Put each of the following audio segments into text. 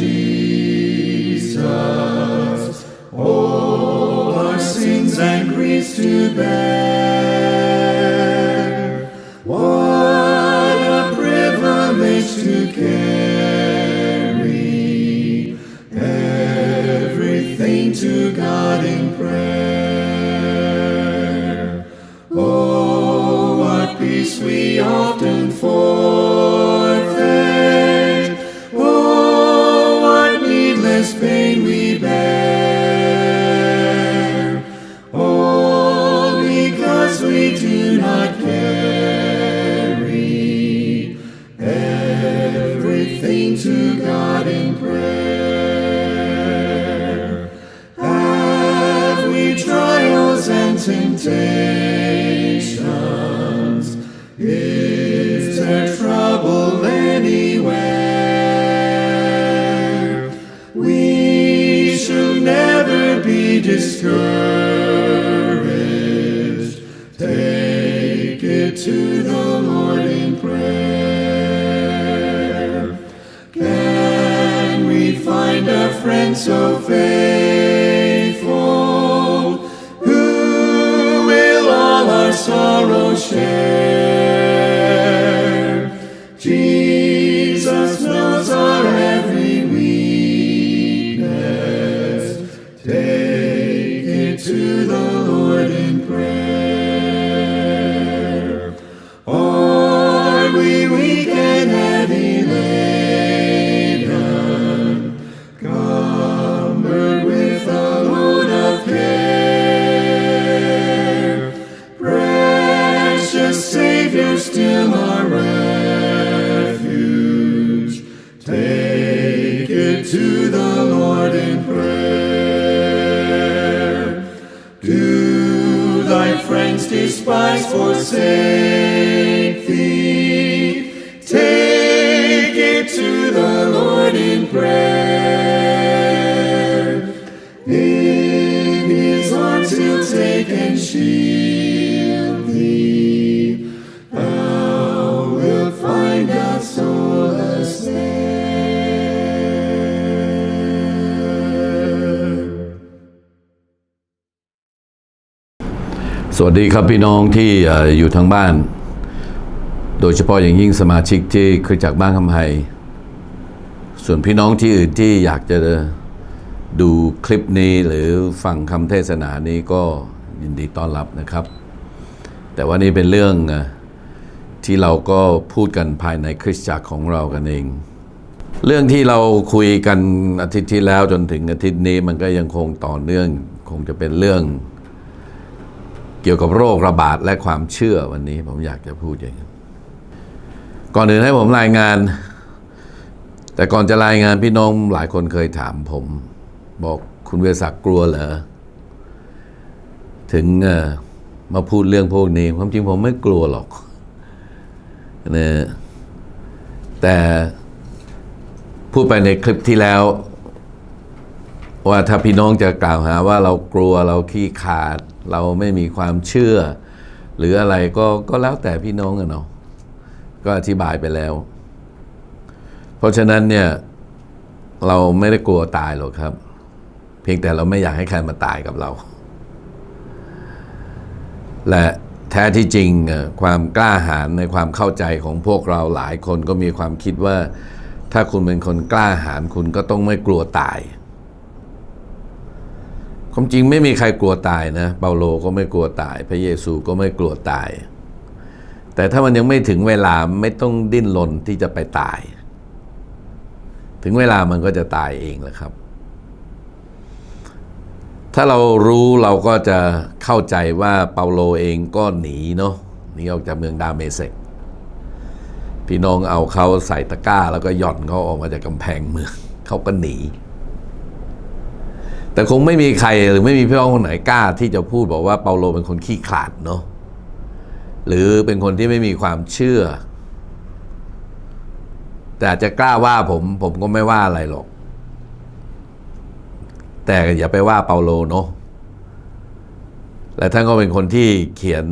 Jesus, all our sins and griefs to bear. To God in prayer. Have we trials and temptations? Is there trouble anywhere? We should never be discouraged. To the สวัสดีครับพี่น้องที่อยู่ทางบ้าน โดยเฉพาะอย่างยิ่งสมาชิกที่คือจากบ้านคำไฮส่วนพี่น้องที่อื่นที่อยากจะดูคลิปนี้หรือฟังคำเทศนานี้ก็ยินดีต้อนรับนะครับ แต่ว่านี่เป็นเรื่องที่เราก็พูดกันภายในคริสตจักรของเรากันเอง เรื่องที่เราคุยกันอาทิตย์ที่แล้วจนถึงอาทิตย์นี้มันก็ยังคงต่อเนื่องคงจะเป็นเรื่อง เกี่ยวกับโรคระบาดและความเชื่อวันนี้ผมอยากจะพูดอย่างนี้ก่อนอื่นให้ผมรายงาน แต่ก่อนจะรายงานพี่น้องหลายคนเคยถามผม บอกคุณเวศักกลัวเหรอถึงมาพูดเรื่องพวกนี้ ความจริงผมไม่กลัวหรอกนะแต่พูดไปในคลิปที่แล้ว ว่าถ้าพี่น้องจะกล่าวหาว่าเรากลัวเราขี้ขาด เราไม่มีความเชื่อ หรืออะไรก็ก็แล้วแต่พี่น้องกันเนาะก็อธิบายไปแล้ว เพราะฉะนั้นเนี่ยเราไม่ได้กลัวตายหรอกครับ เพียงแต่เราไม่อยากให้ใครมาตายกับเรา และแท้ที่จริงอ่อความกล้าหาญในความเข้าใจของพวกเราหลายคนก็มีความคิดว่า ถ้าคุณเป็นคนกล้าหาญคุณก็ต้องไม่กลัวตาย ความจริงไม่มีใครกลัวตายนะ เปาโลก็ไม่กลัวตาย พระเยซูก็ไม่กลัวตาย แต่ถ้ามันยังไม่ถึงเวลาไม่ต้องดิ้นรนที่จะไปตาย ถึงเวลามันก็จะตายเองแหละครับ ถ้าเรารู้เราก็จะเข้าใจว่าเปาโลเองก็หนีเนาะหนีออกจากเมืองดาเมเซกพี่น้องเอาเขาใส่ตะกร้า แล้วก็หย่อนเขาออกมาจากกำแพงเมืองเขาก็หนี แต่คงไม่มีใครหรือไม่มีพี่น้องคนไหนกล้า ที่จะพูดบอกว่าเปาโลเป็นคนขี้ขลาดเนาะหรือเป็นคนที่ไม่มีความเชื่อ แต่อาจจะกล้าว่าผมผมก็ไม่ว่าอะไรหรอก แต่อย่าไปว่าเปาโลเนาะและท่านก็เป็นคนที่เขียน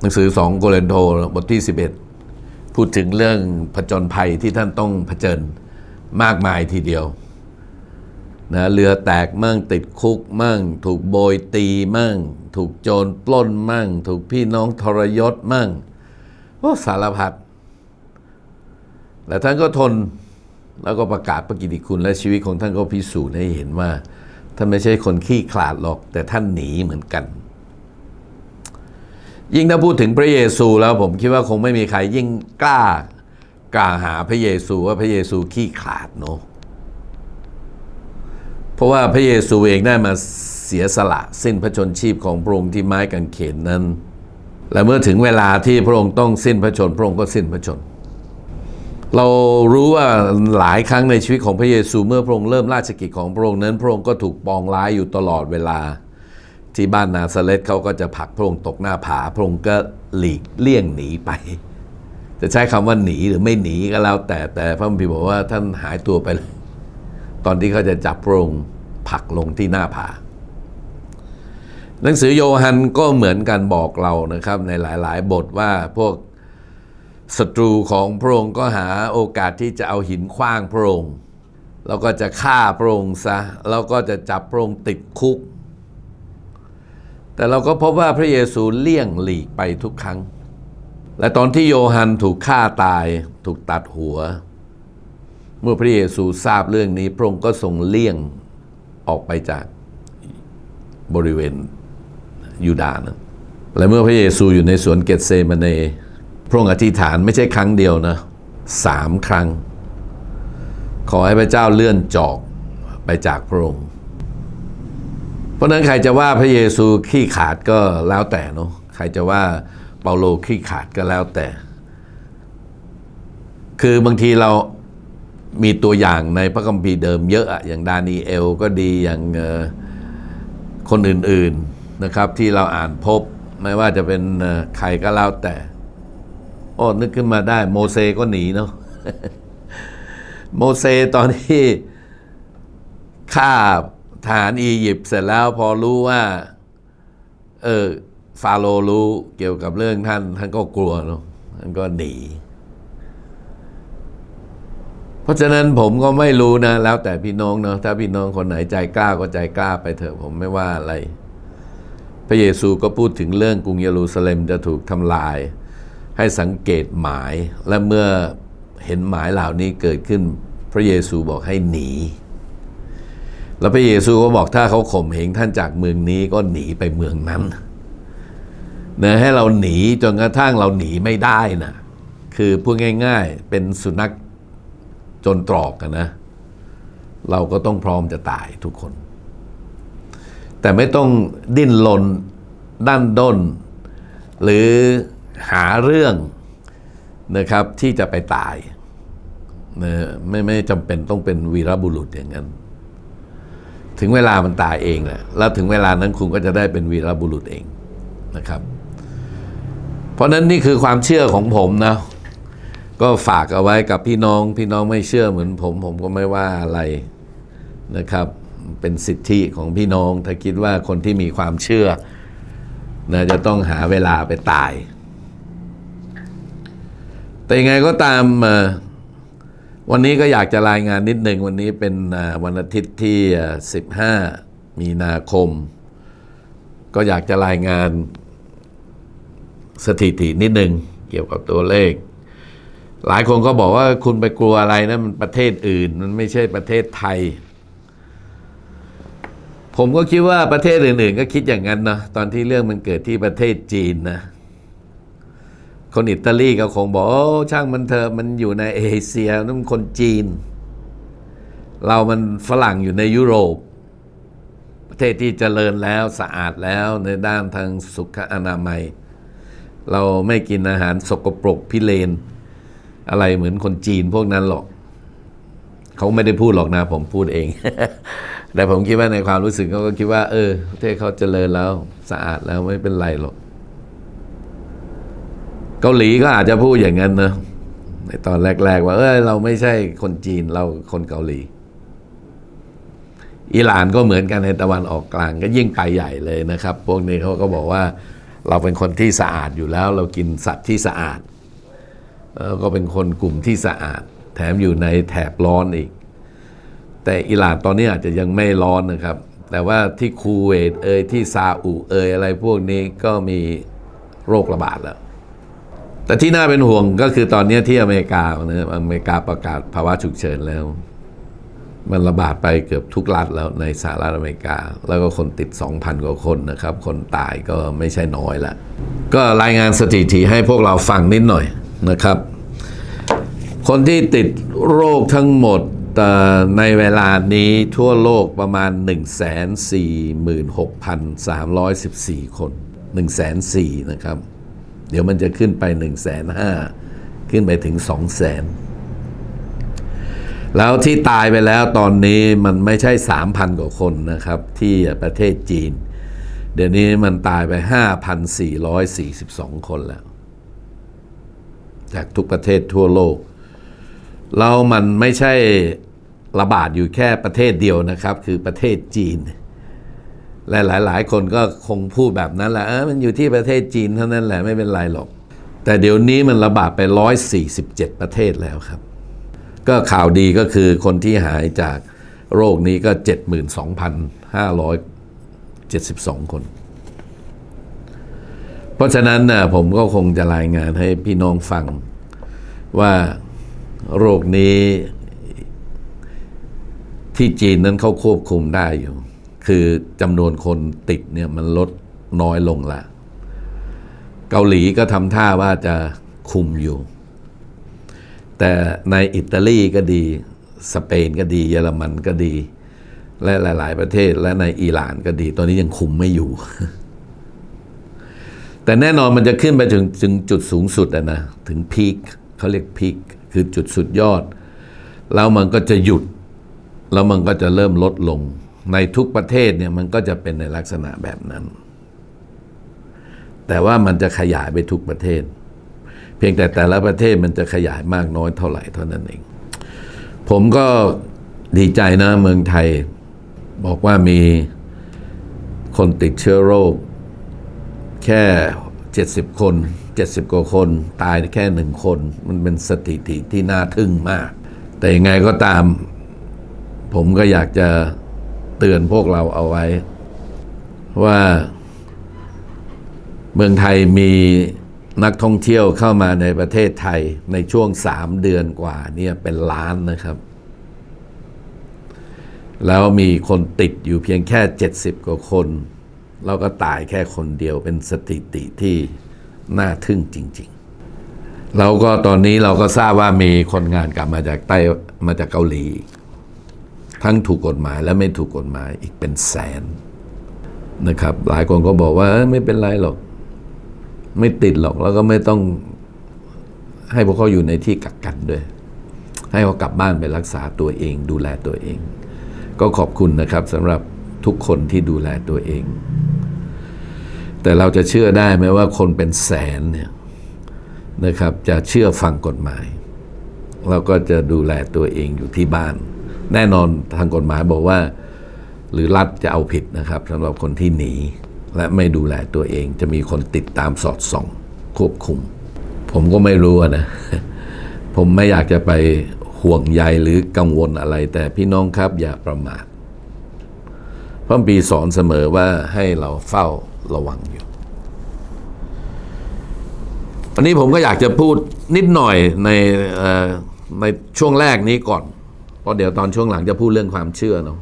หนังสือสองโกเรนโทบทที่สิบเอ็ดพูดถึงเรื่องผจญภัยที่ท่านต้องเผชิญมากมายทีเดียว นะเรือแตกมั่งติดคุกมั่ง ถูกโบยตีมั่ง ถูกโจรปล้นมั่ง ถูกพี่น้องทรยศมั่งโอ้สารพัดแต่ท่านก็ทนแล้วก็ประกาศพระกิตติคุณและชีวิตของท่านก็พิสูจน์ให้เห็นว่า ท่านไม่ใช่คนขี้ขลาดหรอก แต่ท่านหนีเหมือนกัน ยิ่งถ้าพูดถึงพระเยซูแล้วผมคิดว่าคงไม่มีใครยิ่งกล้ากล่าวหาพระเยซูว่าพระเยซูขี้ขลาดเนาะ เพราะว่าพระเยซูเองได้มาเสียสละสิ้นพระชนชีพของพระองค์ที่ไม้กางเขนนั้น และเมื่อถึงเวลาที่พระองค์ต้องสิ้นพระชน พระองค์ก็สิ้นพระชน เรารู้ว่าหลายครั้งในชีวิตของพระเยซูเมื่อพระองค์เริ่มราชกิจของพระองค์นั้น พระองค์ก็ถูกปองร้ายอยู่ตลอดเวลา ที่บ้านนาซาเรตเขาก็จะผลักพระองค์ตกหน้าผา พระองค์ก็หลีกเลี่ยงหนีไป จะใช้คำว่าหนีหรือไม่หนีก็แล้วแต่แต่พระมภีบอกว่าท่านหายตัวไปเลย ตอนที่เขาจะจับพระองค์ผักลงที่หน้าผา หนังสือโยฮันก็เหมือนกันบอกเรานะครับในหลาย ๆ บทว่าพวกศัตรูของพระองค์ก็หาโอกาสที่จะเอาหินขว้างพระองค์แล้วก็จะฆ่าพระองค์ซะแล้วก็จะจับพระองค์ติดคุก แต่เราก็พบว่าพระเยซูเลี่ยงหลีกไปทุกครั้ง และตอนที่โยฮันถูกฆ่าตายถูกตัดหัว เมื่อพระเยซูทราบเรื่องนี้ พระองค์ก็ทรงเลี่ยงออกไปจากบริเวณยูดาห์นะและเมื่อพระเยซูอยู่ในสวนเกตเซมาเนพระองค์อธิษฐานไม่ใช่ครั้งเดียวนะสามครั้ง ขอให้พระเจ้าเลื่อนจอกไปจากพระองค์ เพราะฉะนั้นใครจะว่าพระเยซูขี้ขาดก็แล้วแต่เนาะใครจะว่าเปาโลขี้ขาดก็แล้วแต่ คือบางทีเรา มีตัวอย่างในพระคัมภีร์เดิมเยอะอะอย่างดานีเอลก็ดีอย่างคนอื่นๆนะครับที่เราอ่านพบไม่ว่าจะเป็นเอ่อใครก็แล้วแต่ โอ้นึกขึ้นมาได้ โมเสก็หนีเนาะโมเสตอนที่ฆ่าทหารอียิปต์เสร็จแล้วพอรู้ว่า เออฟาโรห์รู้เกี่ยวกับเรื่องท่าน ท่านก็กลัวเนาะท่านก็หนี ราะฉะนั้นผมก็ไม่รู้นะ แล้วแต่พี่น้องเนาะถ้าพี่น้องคนไหนใจกล้าก็ใจกล้าไปเถอะผมไม่ว่าอะไร พระเยซูก็พูดถึงเรื่องกรุงเยรูซาเล็มจะถูกทำลาย ให้สังเกตหมาย และเมื่อเห็นหมายเหล่านี้เกิดขึ้น พระเยซูบอกให้หนี แล้วพระเยซูก็บอกถ้าเขาข่มเหงท่านจากเมืองนี้ก็หนีไปเมืองนั้นนะให้เราหนีจนกระทั่งเราหนีไม่ได้นะคือพูดง่าย ๆ เป็นสุนัข จนตรอกกันนะ เราก็ต้องพร้อมจะตายทุกคน แต่ไม่ต้องดิ้นรนด้านด้น หรือหาเรื่องนะครับที่จะไปตายนะไม่ไม่จำเป็นต้องเป็นวีรบุรุษอย่างนั้น ถึงเวลามันตายเองแหละแล้วถึงเวลานั้นคุณก็จะได้เป็นวีรบุรุษเองนะครับ เพราะฉะนั้นนี่คือความเชื่อของผมนะ ก็ฝากเอาไว้กับพี่น้องพี่น้องไม่เชื่อเหมือนผมผมก็ไม่ว่าอะไรนะครับ เป็นสิทธิของพี่น้อง ถ้าคิดว่าคนที่มีความเชื่อนะจะต้องหาเวลาไปตาย แต่ยังไงก็ตามวันนี้ก็อยากจะรายงานนิดหนึ่งวันนี้เป็นวันอาทิตย์ที่ 15 มีนาคม ก็อยากจะรายงานสถิตินิดหนึ่งเกี่ยวกับตัวเลข หลายคนก็บอกว่าคุณไปกลัวอะไรนะมันประเทศอื่น มันไม่ใช่ประเทศไทย ผมก็คิดว่าประเทศอื่น ๆ ก็คิดอย่างนั้นเนาะตอนที่เรื่องมันเกิดที่ประเทศจีนนะ คนอิตาลีก็คงบอกโอ้ช่างมันเถอะมันอยู่ในเอเชียนั่นมันคนจีน เรามันฝรั่งอยู่ในยุโรป ประเทศที่เจริญแล้วสะอาดแล้วในด้านทางสุขอนามัย เราไม่กินอาหารสกปรกพิเรน อะไรเหมือนคนจีนพวกนั้นหรอก เขาไม่ได้พูดหรอกนะ ผมพูดเอง แต่ผมคิดว่าในความรู้สึกเขาก็คิดว่า เออประเทศเขาเจริญแล้วสะอาดแล้วไม่เป็นไรหรอก เกาหลีก็อาจจะพูดอย่างนั้นนะในตอนแรก ๆ ว่า เออเราไม่ใช่คนจีนเราคนเกาหลีอิหร่านก็เหมือนกันในตะวันออกกลางก็ยิ่งไปใหญ่เลยนะครับ พวกนี้เขาก็บอกว่า เราเป็นคนที่สะอาดอยู่แล้ว เรากินสัตว์ที่สะอาด ก็เป็นคนกลุ่มที่สะอาด แถมอยู่ในแถบร้อนอีก แต่อิหร่านตอนนี้อาจจะยังไม่ร้อนนะครับ แต่ว่าที่คูเวตเอยที่ซาอุเอยอะไรพวกนี้ก็มีโรคระบาดแล้ว แต่ที่น่าเป็นห่วงก็คือตอนนี้ที่อเมริกานะอเมริกาประกาศภาวะฉุกเฉินแล้ว มันระบาดไปเกือบทุกรัฐแล้วในสหรัฐอเมริกา แล้วก็คนติด 2,000 กว่าคนนะครับ คนตายก็ไม่ใช่น้อยละก็รายงานสถิติให้พวกเราฟังนิดหน่อย นะครับ คนที่ติดโรคทั้งหมดในเวลานี้ทั่วโลกประมาณ 146,314 คน 104,000นะครับ เดี๋ยวมันจะขึ้นไป 105,000ขึ้นไปถึง 200,000 แล้วที่ตายไปแล้วตอนนี้มันไม่ใช่ 3,000 กว่าคนนะครับ ที่ประเทศจีน เดี๋ยวนี้มันตายไป 5,442 คนแล้ว จากทุกประเทศทั่วโลกแล้วมันไม่ใช่ระบาดอยู่แค่ประเทศเดียวนะครับ คือประเทศจีน และหลายๆ คนก็คงพูดแบบนั้นแหละเออมันอยู่ที่ประเทศจีนเท่านั้นแหละไม่เป็นไรหรอก แต่เดี๋ยวนี้มันระบาดไป 147 ประเทศแล้วครับ ก็ข่าวดีก็คือคนที่หายจากโรคนี้ก็ 72,572 คน เพราะฉะนั้นนะผมก็คงจะรายงานให้พี่น้องฟัง ว่าโรคนี้ที่จีนนั้นเขาควบคุมได้อยู่ คือจำนวนคนติดเนี่ยมันลดน้อยลงละ เกาหลีก็ทำท่าว่าจะคุมอยู่ แต่ในอิตาลีก็ดี สเปนก็ดี เยอรมันก็ดี และหลาย ๆ ประเทศและในอิหร่านก็ดี ตอนนี้ยังคุมไม่อยู่ แต่แน่นอนมันจะขึ้นไปถึงถึงจุดสูงสุดนะ ถึงพีคเขาเรียกพีคคือจุดสุดยอด แล้วมันก็จะหยุด แล้วมันก็จะเริ่มลดลง ในทุกประเทศเนี่ยมันก็จะเป็นในลักษณะแบบนั้น แต่ว่ามันจะขยายไปทุกประเทศ เพียงแต่แต่ละประเทศมันจะขยายมากน้อยเท่าไหร่เท่านั้นเอง ผมก็ดีใจนะเมืองไทย บอกว่ามีคนติดเชื้อโรค แค่ 70 คน 70 กว่าคนตายแค่หนึ่งคน มันเป็นสถิติที่น่าทึ่งมาก แต่ยังไงก็ตาม ผมก็อยากจะเตือนพวกเราเอาไว้ ว่าเมืองไทยมีนักท่องเที่ยวเข้ามาในประเทศไทยในช่วงสามเดือนกว่าเนี่ยเป็นล้านนะครับ แล้วมีคนติดอยู่เพียงแค่ 70 กว่าคน แล้วก็ตายแค่คนเดียวเป็นสถิติที่น่าทึ่งจริงๆแล้วก็ตอนนี้เราก็ทราบว่ามีคนงานกลับมาจากใต้มาจากเกาหลี ทั้งถูกกฎหมายและไม่ถูกกฎหมายอีกเป็นแสนนะครับ หลายคนก็บอกว่าไม่เป็นไรหรอก ไม่ติดหรอกแล้วก็ไม่ต้องให้พวกเขาอยู่ในที่กักกันด้วย ให้เขากลับบ้านไปรักษาตัวเอง ดูแลตัวเอง ก็ขอบคุณนะครับสำหรับ ทุกคนที่ดูแลตัวเอง แต่เราจะเชื่อได้ไหมว่าคนเป็นแสนเนี่ยนะครับจะเชื่อฟังกฎหมายแล้วก็จะดูแลตัวเองอยู่ที่บ้าน แน่นอนทางกฎหมายบอกว่า หรือรัฐจะเอาผิดนะครับสำหรับคนที่หนี และไม่ดูแลตัวเอง จะมีคนติดตามสอดส่อง ควบคุม ผมก็ไม่รู้นะ ผมไม่อยากจะไปห่วงใยหรือกังวลอะไร แต่พี่น้องครับอย่าประมาท พระคัมภีสอนเสมอว่าให้เราเฝ้าระวังอยู่ วันนี้ผมก็อยากจะพูดนิดหน่อยในในช่วงแรกนี้ก่อน เพราะเดี๋ยวตอนช่วงหลังจะพูดเรื่องความเชื่อเนาะ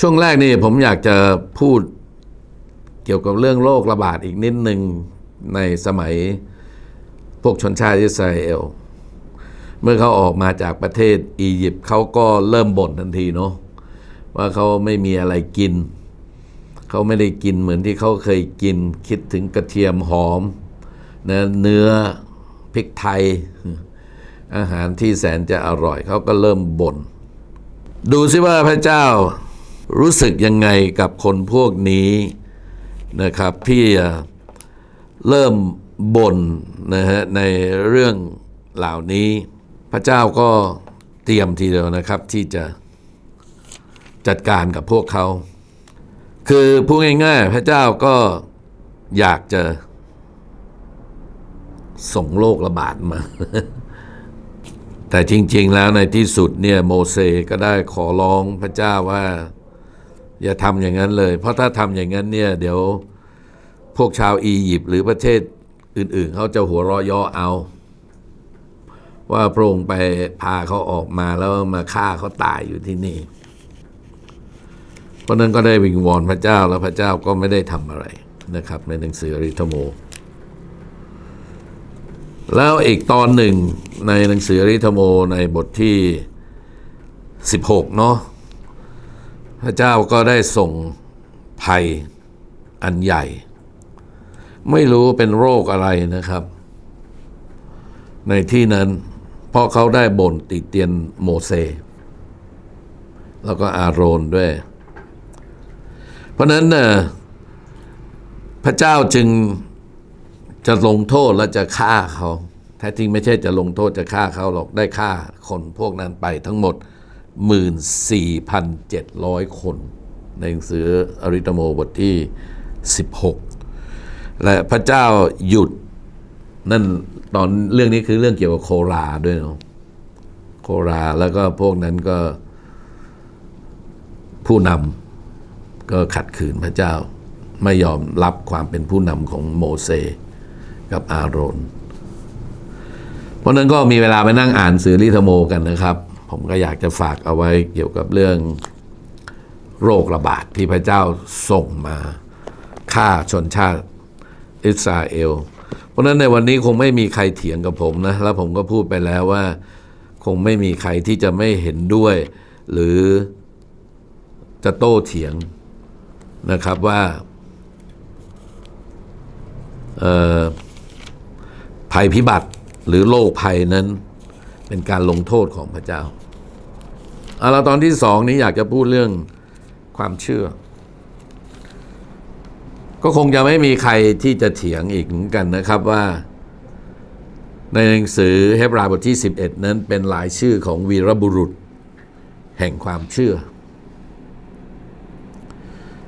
ช่วงแรกนี่ผมอยากจะพูดเกี่ยวกับเรื่องโรคระบาดอีกนิดหนึ่งในสมัยพวกชนชาติอิสราเอล เมื่อเขาออกมาจากประเทศอียิปต์เขาก็เริ่มบ่นทันทีเนาะ ว่าเขาไม่มีอะไรกิน เขาไม่ได้กินเหมือนที่เขาเคยกิน คิดถึงกระเทียมหอมนะเนื้อพริกไทย อาหารที่แสนจะอร่อย เขาก็เริ่มบ่นดูซิว่าพระเจ้ารู้สึกยังไงกับคนพวกนี้นะครับที่เริ่มบ่นนะฮะในเรื่องเหล่านี้ พระเจ้าก็เตรียมทีเดียวนะครับที่จะ จัดการกับพวกเขา คือพูดง่ายๆ พระเจ้าก็อยากจะส่งโรคระบาดมา แต่จริง ๆ แล้วในที่สุดเนี่ยโมเสสก็ได้ขอร้องพระเจ้าว่า อย่าทำอย่างนั้นเลย เพราะถ้าทำอย่างนั้นเนี่ยเดี๋ยวพวกชาวอียิปต์หรือประเทศอื่น ๆ เขาจะหัวเราะย่อเอา ว่าพระองค์ไปพาเขาออกมาแล้วมาฆ่าเขาตายอยู่ที่นี่ เพราะนั้นก็ได้วิงวอนพระเจ้าแล้วพระเจ้าก็ไม่ได้ทำอะไรนะครับ ในหนังสืออริธโม แล้วอีกตอนหนึ่งในหนังสืออริธโมในบทที่ 16 เนาะพระเจ้าก็ได้ส่งภัยอันใหญ่ ไม่รู้เป็นโรคอะไรนะครับ ในที่นั้นเพราะเขาได้บ่นติเตียนโมเสสแล้วก็อาโรนด้วย เพราะนั้นน่ะพระเจ้าจึงจะลงโทษและจะฆ่าเขาแท้จริงไม่ใช่จะลงโทษจะฆ่าเขาหรอกได้ฆ่าคนพวกนั้นไปทั้งหมด 14,700 คน ในหนังสืออริตโมบทที่ 16 และพระเจ้าหยุดนั่นตอนเรื่องนี้คือเรื่องเกี่ยวกับโคราด้วยเนาะโคราแล้วก็พวกนั้นก็ผู้นำ ก็ขัดขืนพระเจ้า ไม่ยอมรับความเป็นผู้นำของโมเสสกับอาโรน เพราะนั้นก็มีเวลาไปนั่งอ่านสือลิธโมกันนะครับ ผมก็อยากจะฝากเอาไว้เกี่ยวกับเรื่องโรคระบาดที่พระเจ้าส่งมาฆ่าชนชาติอิสราเอล เพราะฉะนั้นในวันนี้คงไม่มีใครเถียงกับผมนะ แล้วผมก็พูดไปแล้วว่า คงไม่มีใครที่จะไม่เห็นด้วย หรือจะโต้เถียง นะครับว่าภัยพิบัติหรือโรคภัยนั้นเป็นการลงโทษของพระเจ้าเอาละตอนที่สองนี้อยากจะพูดเรื่องความเชื่อ ก็คงจะไม่มีใครที่จะเถียงอีกเหมือนกันนะครับว่า ในหนังสือเฮบราบทที่ 11 นั้นเป็นหลายชื่อของวีรบุรุษ แห่งความเชื่อ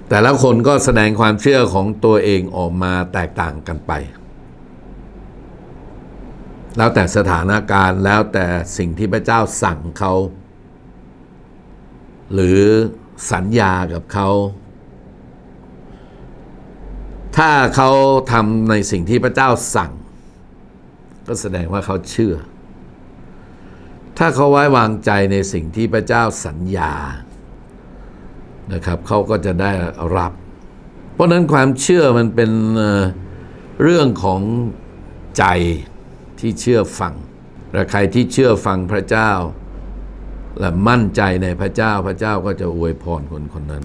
แต่ละคนก็แสดงความเชื่อของตัวเองออกมาแตกต่างกันไป แล้วแต่สถานการณ์แล้วแต่สิ่งที่พระเจ้าสั่งเขา หรือสัญญากับเขา ถ้าเขาทำในสิ่งที่พระเจ้าสั่ง ก็แสดงว่าเขาเชื่อ ถ้าเขาไว้วางใจในสิ่งที่พระเจ้าสัญญา นะครับเขาก็จะได้รับ เพราะนั้นความเชื่อมันเป็นเรื่องของใจที่เชื่อฟังและใครที่เชื่อฟังพระเจ้า และมั่นใจในพระเจ้าพระเจ้าก็จะอวยพรคนคนนั้น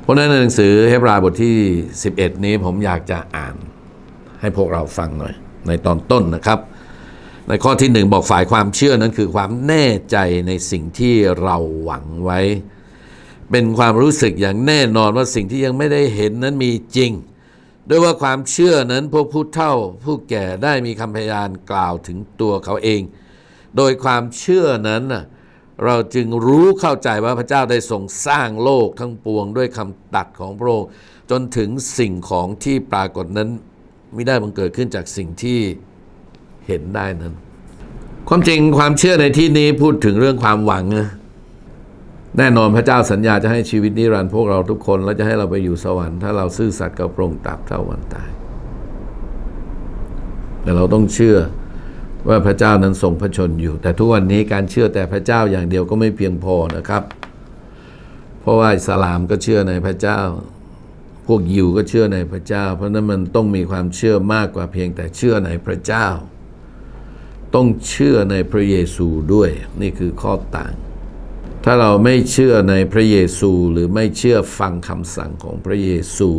เพราะฉะนั้นในหนังสือเฮบราบทที่ 11 นี้ผมอยากจะอ่านให้พวกเราฟังหน่อย ในตอนต้นนะครับ ในข้อที่หนึ่งบอกฝ่ายความเชื่อนั้นคือความแน่ใจในสิ่งที่เราหวังไว้ เป็นความรู้สึกอย่างแน่นอนว่าสิ่งที่ยังไม่ได้เห็นนั้นมีจริง ด้วยว่าความเชื่อนั้นพวกผู้เฒ่าผู้แก่ได้มีคำพยานกล่าวถึงตัวเขาเอง โดยความเชื่อนั้นเราจึงรู้เข้าใจว่าพระเจ้าได้ทรงสร้างโลกทั้งปวงด้วยคำตัดของพระองค์จนถึงสิ่งของที่ปรากฏนั้นไม่ได้บังเกิดขึ้นจากสิ่งที่เห็นได้นั้น ความจริงความเชื่อในที่นี้พูดถึงเรื่องความหวังนะ แน่นอนพระเจ้าสัญญาจะให้ชีวิตนิรันดร์พวกเราทุกคน และจะให้เราไปอยู่สวรรค์ถ้าเราซื่อสัตย์กับพระองค์ตราบเท่าวันตาย แต่เราต้องเชื่อว่าพระเจ้านั้นทรงพระชนอยู่ แต่ทุกวันนี้การเชื่อแต่พระเจ้าอย่างเดียวก็ไม่เพียงพอนะครับ เพราะว่าอิสลามก็เชื่อในพระเจ้า พวกยิวก็เชื่อในพระเจ้า เพราะฉะนั้นมันต้องมีความเชื่อมากกว่าเพียงแต่เชื่อในพระเจ้า ต้องเชื่อในพระเยซูด้วยนี่คือข้อต่าง ถ้าเราไม่เชื่อในพระเยซูหรือไม่เชื่อฟังคำสั่งของพระเยซู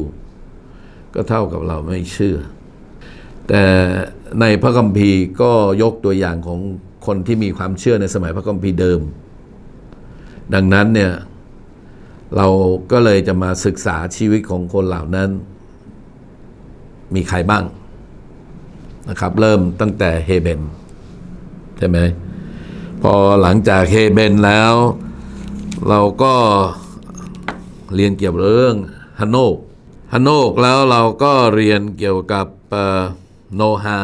ก็เท่ากับเราไม่เชื่อ แต่ในพระคัมภีร์ก็ยกตัวอย่างของคนที่มีความเชื่อในสมัยพระคัมภีร์เดิม ดังนั้นเนี่ยเราก็เลยจะมาศึกษาชีวิตของคนเหล่านั้น มีใครบ้างนะครับ เริ่มตั้งแต่เฮเบนใช่ไหมพอหลังจากเฮเบนแล้ว เราก็เรียนเกี่ยวกับเรื่องฮันโนกฮันโนกแล้วเราก็เรียนเกี่ยวกับโนฮา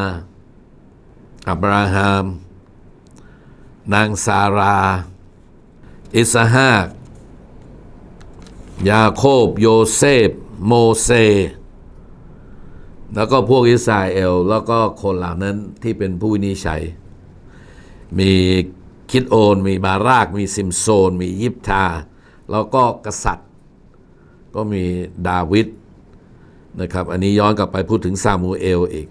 อับราฮัมนางซารา อิสฮากยาโคบโยเซฟ โมเสแล้วก็พวกอิสราเอล แล้วก็คนเหล่านั้นที่เป็นผู้วินิจฉัย มี คิดโอน มีบาราก มีซิมโซน มียิบทา แล้วก็กษัตริย์ ก็มีดาวิดนะครับอันนี้ย้อนกลับไปพูดถึงซามูเอลอีก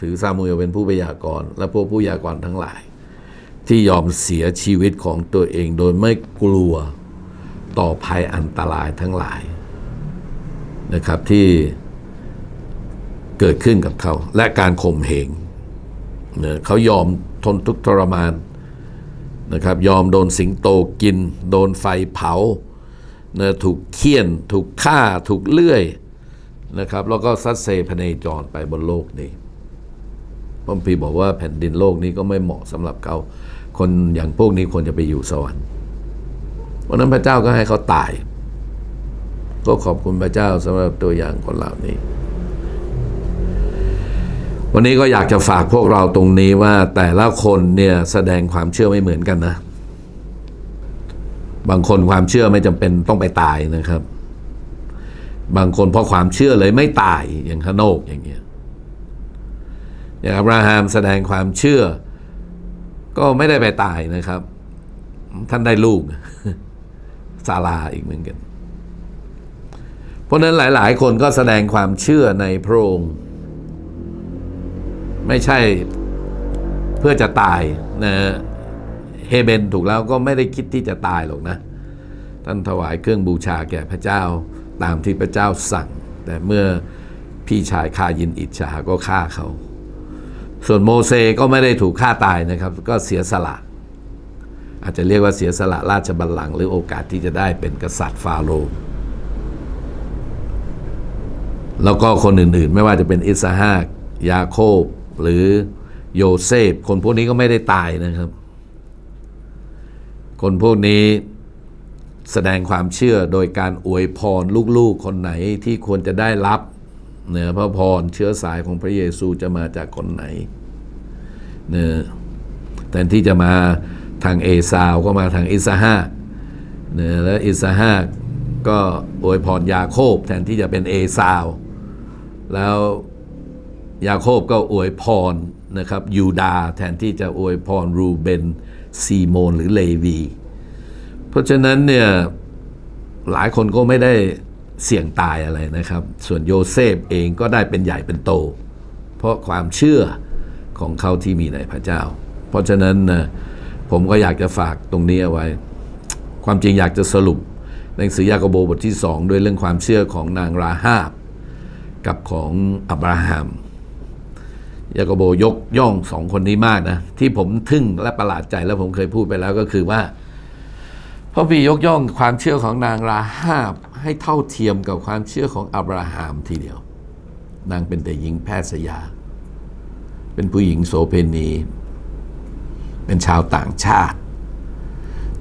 ถือซามูเอลเป็นผู้พยากรณ์และพวกผู้พยากรณ์ทั้งหลาย ที่ยอมเสียชีวิตของตัวเองโดยไม่กลัวต่อภัยอันตรายทั้งหลายนะครับที่เกิดขึ้นกับเขา และการข่มเหงเนี่ยเขายอมทนทุกข์ทรมาน นะครับยอมโดนสิงโตกิน โดนไฟเผานี่ยถูกเคี่ยน ถูกฆ่า ถูกเลื่อยนะครับแล้วก็ซัดเซพเนจรไปบนโลกนี้พระคัมภีร์บอกว่าแผ่นดินโลกนี้ก็ไม่เหมาะสำหรับเขาคนอย่างพวกนี้ควรจะไปอยู่สวรรค์เพราะนั้นพระเจ้าก็ให้เขาตาย ก็ขอบคุณพระเจ้าสำหรับตัวอย่างคนเหล่านี้ วันนี้ก็อยากจะฝากพวกเราตรงนี้ว่าแต่ละคนเนี่ยแสดงความเชื่อไม่เหมือนกันนะ บางคนความเชื่อไม่จำเป็นต้องไปตายนะครับ บางคนเพราะความเชื่อเลยไม่ตายอย่างฮานโนกอย่างเงี้ยอย่างอับราฮัมแสดงความเชื่อ ก็ไม่ได้ไปตายนะครับ ท่านได้ลูกซาลาอีกเหมือนกัน เพราะฉะนั้นหลาย ๆ คนก็แสดงความเชื่อในพระองค์ ไม่ใช่เพื่อจะตายนะเฮเบนถูกแล้วก็ไม่ได้คิดที่จะตายหรอกนะ ท่านถวายเครื่องบูชาแก่พระเจ้าตามที่พระเจ้าสั่ง แต่เมื่อพี่ชายคายินอิจฉาก็ฆ่าเขา ส่วนโมเสก็ไม่ได้ถูกฆ่าตายนะครับ ก็เสียสละ อาจจะเรียกว่าเสียสละราชบัลลังก์หรือโอกาสที่จะได้เป็นกษัตริย์ฟาโรห์แล้วก็คนอื่นๆ ไม่ว่าจะเป็นอิสฮากยาโคบ หรือโยเซฟ คนพวกนี้ก็ไม่ได้ตายนะครับ คนพวกนี้แสดงความเชื่อโดยการอวยพรลูกๆ คนไหนที่ควรจะได้รับเนื้อพระพรเชื้อสายของพระเยซูจะมาจากคนไหนเนื้อแทนที่จะมาทางเอซาวก็มาทางอิสฮากเนื้อแล้วอิสฮากก็อวยพรยาโคบแทนที่จะเป็นเอซาว แล้ว ยาโคบก็อวยพรนะครับยูดาแทนที่จะอวยพรรูเบนซีโมนหรือเลวี เพราะฉะนั้นเนี่ยหลายคนก็ไม่ได้เสี่ยงตายอะไรนะครับ ส่วนโยเซฟเองก็ได้เป็นใหญ่เป็นโต เพราะความเชื่อของเขาที่มีในพระเจ้า เพราะฉะนั้นนะผมก็อยากจะฝากตรงนี้เอาไว้ ความจริงอยากจะสรุปหนังสือยากโบบทที่สองด้วยเรื่องความเชื่อของนางราฮาบ กับของอับราฮัม ยากโบยกย่องสองคนนี้มากนะ ที่ผมทึ่งและประหลาดใจแล้วผมเคยพูดไปแล้วก็คือว่าพระบียกย่องความเชื่อของนางราฮาบให้เท่าเทียมกับความเชื่อของอับราฮัมทีเดียว นางเป็นแต่หญิงแพทย์สยา เป็นผู้หญิงโสเพณี เป็นชาวต่างชาติ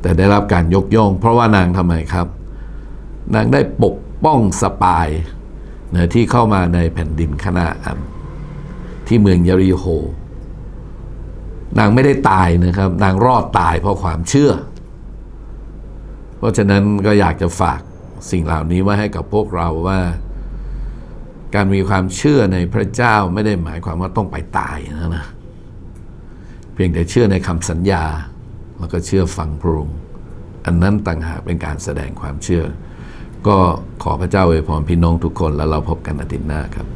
แต่ได้รับการยกย่อง เพราะว่านางทำไมครับ นางได้ปกป้องสปายเนะที่เข้ามาในแผ่นดินคณาอัน ที่เมืองยาริโฮ นางไม่ได้ตายนะครับ นางรอดตายเพราะความเชื่อ เพราะฉะนั้นก็อยากจะฝากสิ่งเหล่านี้ไว้ให้กับพวกเราว่า การมีความเชื่อในพระเจ้าไม่ได้หมายความว่าต้องไปตายนะนะเพียงแต่เชื่อในคำสัญญา แล้วก็เชื่อฟังพระองค์อันนั้นต่างหากเป็นการแสดงความเชื่อ ก็ขอพระเจ้าอวยพรพี่น้องทุกคนแล้วเราพบกันอาทิตย์หน้าครับ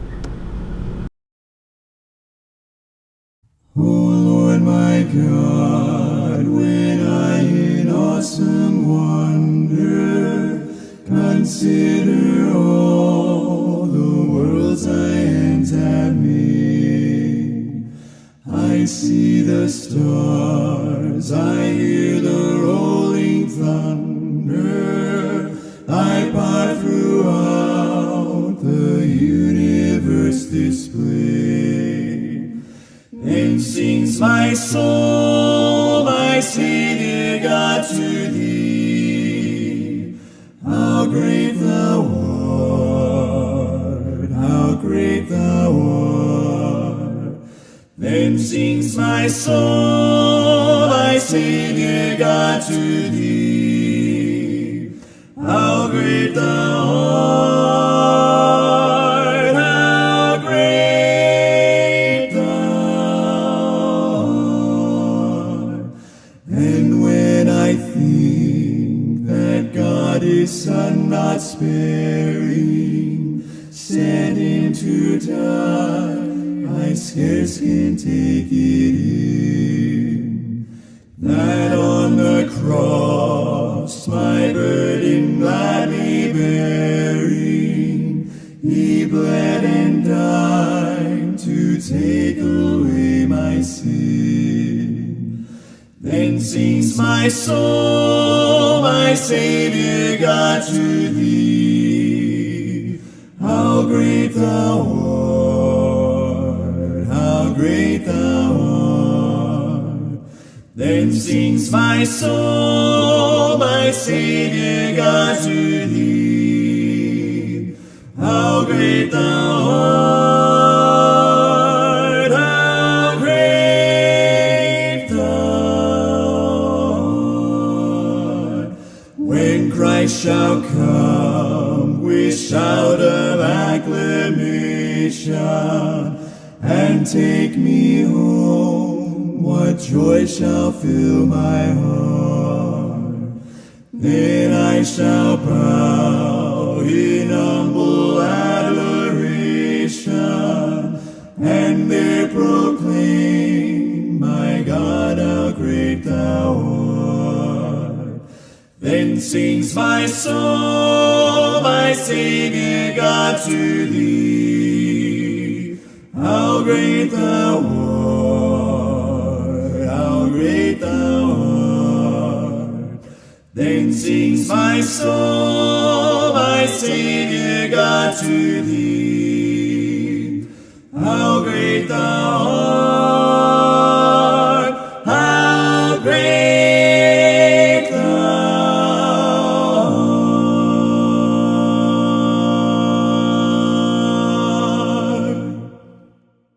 O Lord my God, when I in awesome wonder consider all the worlds thy hands have made, I see the stars, I hear the rolling thunder, I power my soul, my Savior God, to thee. How great thou art, how great thou art. Then sings my soul, my Savior God, to Then sings my soul, my Savior God, to thee. How great thou art, how great thou art. Then sings my soul, my Savior God, to thee. How great thou art, and take me home, what joy shall fill my heart? Then I shall bow in humble adoration and there proclaim, My God, how great thou art. Then sings my soul, my Savior God, to thee. My soul, my Savior God, to thee.